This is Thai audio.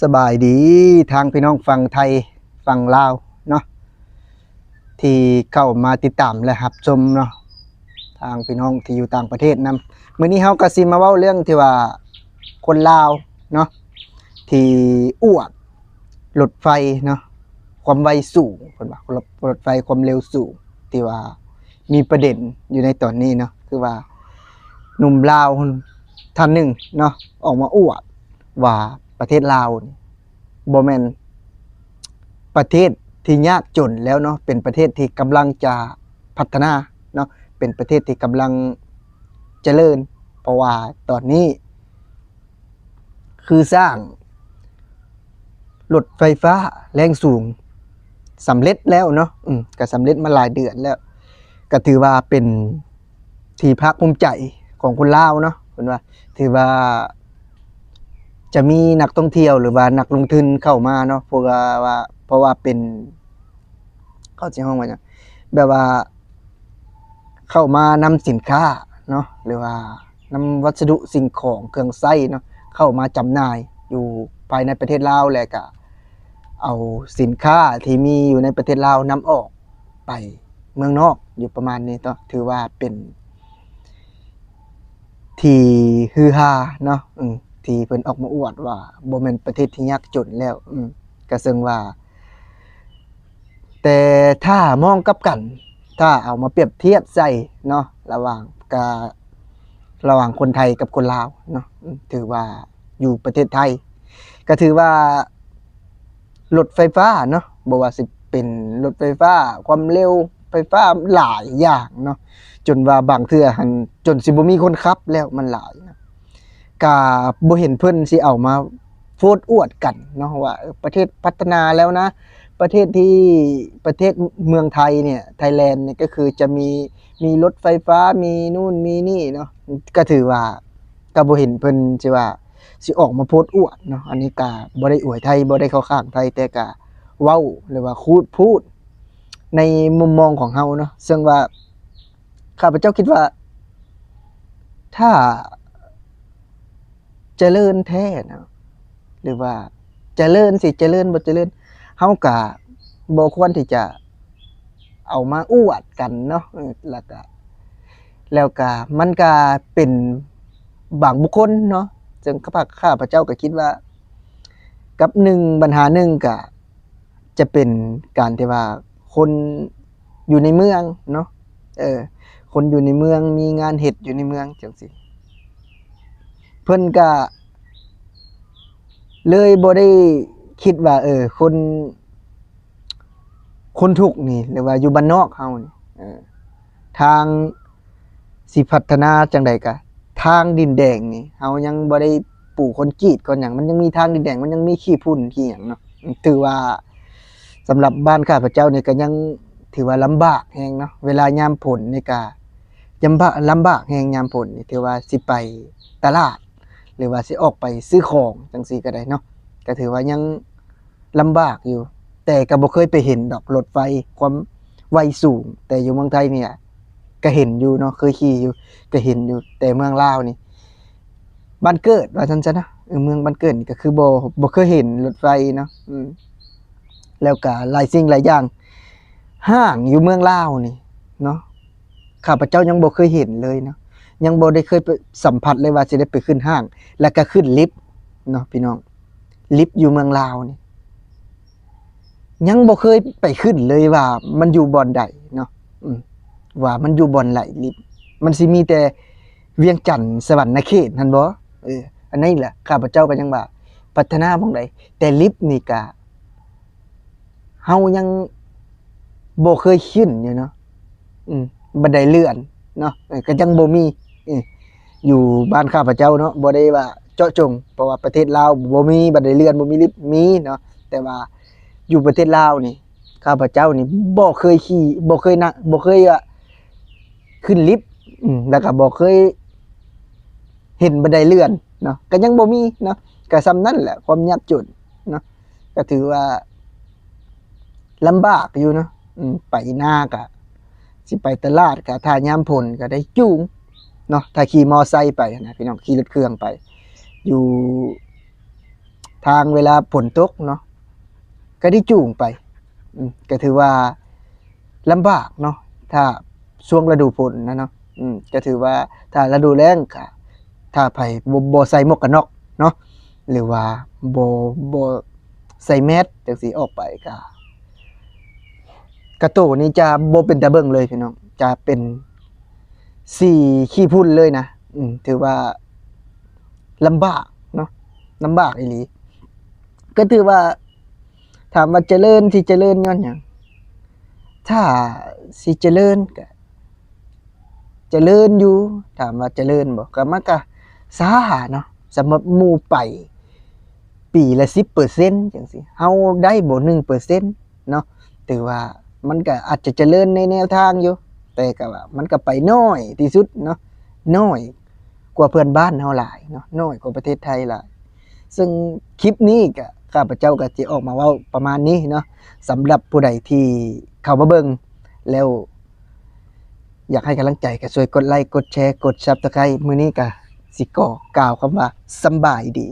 สบายดีทางพี่น้องฝั่งไทยฝั่งลาวเนาะที่เข้ามาติดตามและรับชมเนาะทางพี่น้องที่อยู่ต่างประเทศนํมื้อนี้เฮาก็สิมาเว้าเรื่องที่ว่าคนลาวเนาะที่อ้วดรถไฟเนาะความไวสูงเพิ่นว่ารถรถไฟความเร็วสูงที่ว่ามีประเด็นอยู่ในตอนนี้เนาะคือว่าหนุ่มลาวท่านหนึ่งเนาะออกมาอ้วดว่า ประเทศลาวบ่แมนประเทศที่ยากจนแล้วเนาะเป็นประเทศที่กำลังจะพัฒนาเนาะเป็นประเทศที่กำลังเจริญ เพราะว่าตอนนี้ คือสร้างรถไฟฟ้าแรงสูงสำเร็จแล้วเนาะอืมก็สำเร็จมาหลายเดือนแล้ว ก็ถือว่าเป็นที่ภาคภูมิใจของคนลาวเนาะเพิ่นว่า ถือว่า จะมีนักท่องเที่ยวหรือว่านักลงทุนเข้ามาเนาะเพราะว่าเพราะว่าเป็น เข้าใจห้องว่าจังแบบว่า เข้ามานำสินค้าเนาะหรือว่านำวัสดุสิ่งของเครื่องใช้เนาะเข้ามาจำหน่ายอยู่ภายในประเทศลาวแล้วก็เอาสินค้าที่มีอยู่ในประเทศลาวนำออกไปเมืองนอกอยู่ประมาณนี้เนาะถือว่าเป็น ที่ฮือฮาเนาะอืม ที่เพิ่นออกมาอวดว่าบ่แม่นประเทศที่ยากจนแล้ว อืมก็ซึ่งว่า แต่ถ้ามองกับกัน ถ้าเอามาเปรียบเทียบใส่เนาะระหว่างการะหว่างคนไทยกับคนลาวเนาะถือว่าอยู่ประเทศไทย ก็ถือว่ารถไฟฟ้าเนาะบ่ว่าสิเป็นรถไฟฟ้า ความเร็วไฟฟ้าหลายอย่างเนาะจนว่าบางเทื่อหันจนสิบ่มีคนขับแล้วมันหลายนะ กาบ่เห็นเพิ่อนสิเอามาโพดอวดกันเนาะว่าประเทศพัฒนาแล้วนะ ประเทศที่ประเทศเมืองไทยเนี่ยไทยแลนด์เนี่ยก็คือจะมีมีรถไฟฟ้ามีนู่นมีนี่เนาะก็ถือว่าก็บ่เห็นเพิ่นสิว่าสิออกมาโพดอวดเนาะอันนี้ก็บ่ได้อวยไทยบ่ได้เข้าข้างไทยแต่ก็เว้าหรือว่าคูดพูด ในมุมมองของเฮาเนาะซึ่งว่าข้าพเจ้าคิดว่า ถ้า เจริญแท้นะหรือว่าเจริญสิเจริญบ่เจริญเฮากะบ่ควรที่จะเอามาอวดกันเนาะแล้วก็แล้วก็มันก็เป็นบางบุคคลเนาะซึ่งข้าพข้าพเจ้าก็คิดว่า กับหนึ่งปัญหาหนึ่งก็จะเป็นการที่ว่าคนอยู่ในเมืองเนาะเออคนอยู่ในเมืองมีงานเห็ดอยู่ในเมืองจังสิ เพิ่นก็เลยบ่ได้คิดว่า เออ คน คนทุกนี่ หรือว่าอยู่บ้านนอกเฮานี่เออทางสิพัฒนาจังใดกะ ทางดินแดงนี่เฮายังบ่ได้ปลูกคนกรีดก่อนหยังมันยังมีทางดินแดงมันยังมีขี้พุ่นขี้หยังเนาะถือว่าสำหรับบ้านข้าพเจ้านี่ก็ยังถือว่าลำบากแฮงเนาะเวลายามผลนี่ก็ยำบากลำบากแห่งยามผลนี่ถือว่าสิไปตลาด หรือว่าสิออกไปซื้อของจังซี่ก็ได้เนาะก็ถือว่ายังลำบากอยู่ แต่ก็บ่เคยไปเห็นดอกรถไฟความไวสูง แต่อยู่เมืองไทยเนี่ยก็เห็นอยู่เนาะเคยขี่อยู่ก็เห็นอยู่แต่เมืองลาวนี่บ้านเกิดว่าซั่นซะนะเออเมืองบ้านเกิดนี่ก็คือบ่บ่เคยเห็นรถไฟเนาะอืมแล้วก็หลายสิ่งหลายอย่างห้างอยู่เมืองลาวนี่เนาะข้าพเจ้ายังบ่เคยเห็นเลยเนาะ ยังบ่ได้เคยไปสัมผัสเลยว่าสิได้ไปขึ้นห้าง แล้วก็ขึ้นลิฟต์เนาะพี่น้อง ลิฟต์อยู่เมืองลาวนี่ยังบ่เคยไปขึ้นเลยว่า มันอยู่บ่อนใดเนาะว่ามันอยู่บ่อนไหนลิฟต์มันสิมีแต่เวียงจันทน์สวรรค์นเขตนั่นบ่เอออันนี้แหละข้าพเจ้าก็ยังว่าพัฒนาบ่งใดแต่ลิฟต์นี่ก็เฮายังบ่เคยขึ้นอยู่เนาะอืมบันไดเลื่อนเนาะก็ยังบ่มี อยู่บ้านข้าพเจ้าเนาะบ่ได้ว่าเจาะจงเพราะว่าประเทศลาวบ่มีบันไดเลื่อนบ่มีลิฟต์มีเนาะแต่ว่าอยู่ประเทศลาวนี่ข้าพเจ้านี่บ่เคยขี่บ่เคยนั่งบ่เคยว่าขึ้นลิฟต์แล้วก็บ่เคย เห็นบันไดเลื่อนเนาะก็ยังบ่มีเนาะก็ซ้ำนั่นแหละความยากจนเนาะก็ถือว่าลำบากอยู่เนาะไปหน้าก็สิไปตลาดก็ถ้ายามผลก็ได้จูง เนาะถ้าขี่มอไซค์ไปนะพี่น้องขี่รถเครื่องไป อยู่ทางเวลาฝนตกเนาะก็ได้จูงไปอืมก็ถือว่าลำบากเนาะถ้าช่วงฤดูฝนนะเนาะอืมก็ถือว่าถ้าฤดูแล้งก็ถ้าไผบ่บ่ใส่หมวกกันน็อกเนาะหรือว่าบ่บ่ใส่แมสจังซี่ออกไปก็กระโตนี่จะโบเป็นตาเบิงเลยพี่น้องจะเป็น สี่ขี้พุ่นเลยนะอืมถือว่าลำบากเนาะลำบากอีหลี ก็ถือว่า ถามว่าเจริญที่เจริญย้อนหยังถ้าสิเจริญก็เจริญอยู่ ถามว่าเจริญบ่ก็มันก็สาหาเนาะสำหรับมูไป ปีละ10%จังซี่เฮาได้บ่1%เนาะถือว่ามันก็อาจจะเจริญในแนวทางอยู่ แต่ก็ว่ามันก็ไปน้อยที่สุดเนาะน้อยกว่าเพื่อนบ้านเฮาหลายเนาะน้อยกว่าประเทศไทยหลายซึ่งคลิปนี้ก็ข้าพเจ้าก็จะออกมาว้าประมาณนี้เนาะสำหรับผู้ใดที่เข้ามาเบิ่งแล้ว อยากให้กำลังใจก็ช่วยกดไลค์กดแชร์กด Subscribe มื้อนี้ก็สิก่อกล่าวคำว่าสบายดี